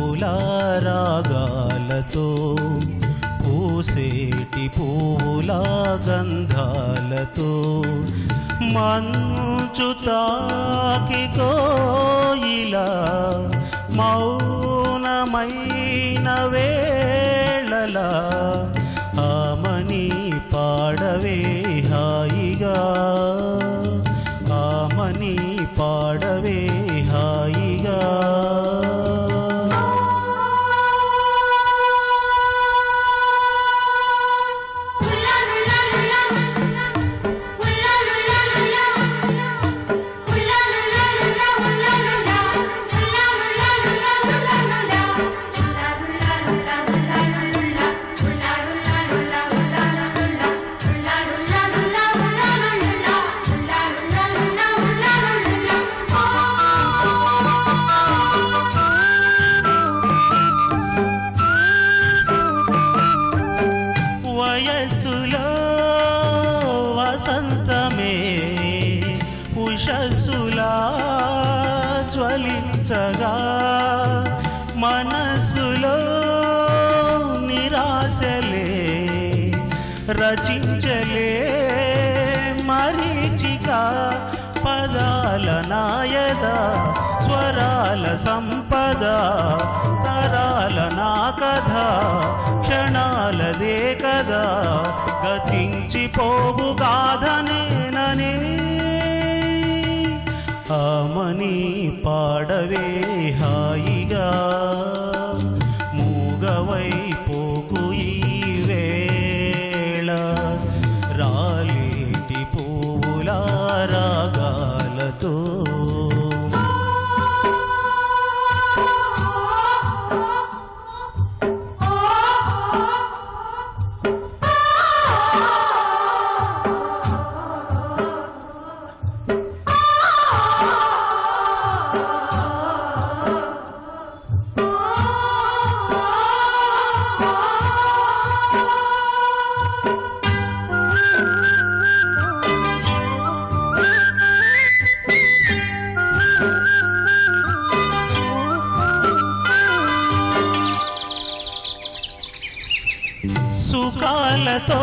పూల రాగాలతో పూసేటి పూల గంధాలతో మంచు తాకి కోయిలా మౌనమైన వేళలా ఆమని పాడవే హాయిగా. ఆమని పాడవే హాయిగా. వసంతమే ఉషసులా జ్వలించగా మనసులో నిరాశలే రచించలే మరీచిక పదాల నాయద స్వరాల సంపద తరాల నా కథ క్షణ పోవు గాథనేననే ఆమని పాడవే హాయిగా. సుఖాలతో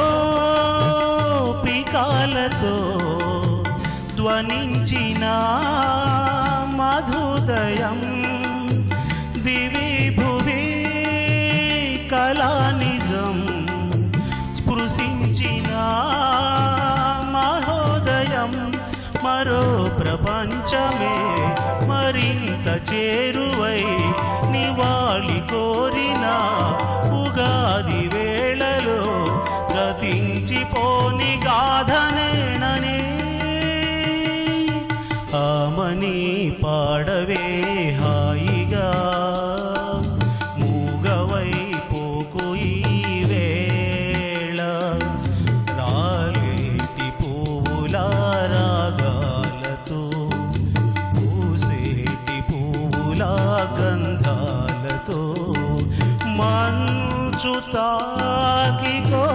పికాలతో ధ్వనించిన మధుదయం దివి భువి కళానిజం స్పృశించిన మహోదయం. మరో ప్రపంచమే మరింత చేరువై గతించిపోని గాధనేనని ఆమని పాడవే హాయిగా. మూగవై పోకు రాలేటి పువ్వుల రాగాలతో పూసేటి పువ్వుల గంధాలతో మంచుతాకి కో